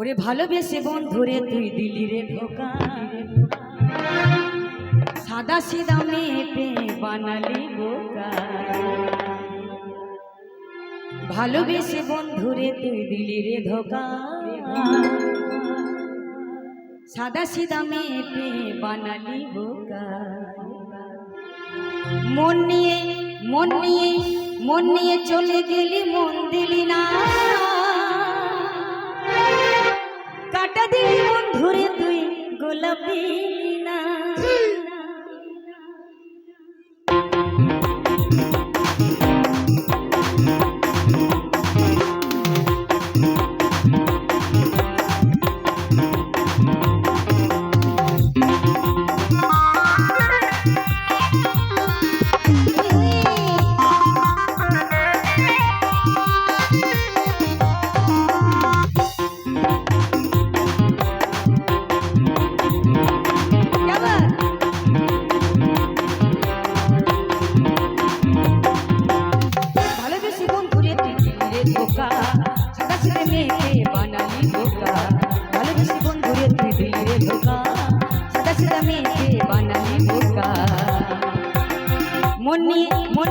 ওরে ভালোবেসে বন্ধুরে, তুই দিলি রে ধোকা। সাদা সিদা মেয়ে পেয়ে বানালি বোকা। ভালোবেসে বন্ধুরে, তুই দিলি রে ধোকা। সাদা সিদা মেয়ে পেয়ে বানালি বোকা। মন নিয়ে মন নিয়ে মন নিয়ে চলে গেলি, মন দিলি না। দিলি বন্ধুরে ধরে তুই গোলাপি না রে সাদা সিদে মেয়েকে বানালি বোকা, ভালোবেসে বন্ধুরে তুই দিলি রে ধোকা সাদা সিদা মেয়েকে বানালি বোকা। মন মন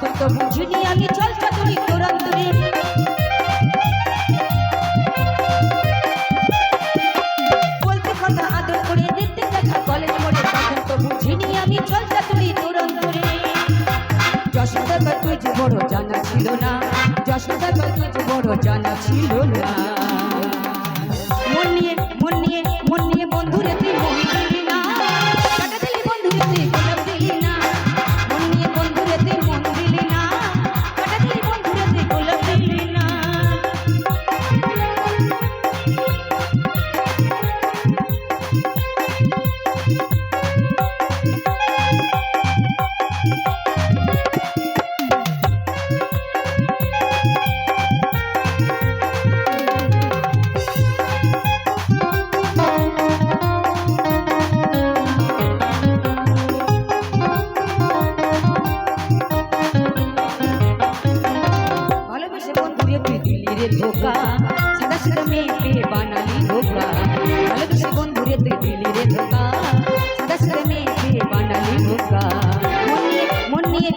তখন তো বুঝিনি আমি চল চাতুরি তোরান্তরে। বলতে কথা আদর করে দেখতে দেখা কলেজ মোড়ে, তখন তো বুঝিনি আমি চল চাতুরি তোরান্তরে। যশোদা বা তুই যে বড় জানা ছিল না, যশোদা তুই বড় জানা ছিল না। মন নিয়ে মন নিয়ে মন নিয়ে বন্ধুরে তুই মন দিলি রে ধোকা সাদা সাদা মেয়েকে বানালি ধোকা ভালোবেসে বন্ধুরে তুই দিলি রে ধোকা সাদা সাদা মেয়েকে বানালি ধোকা মন নিয়ে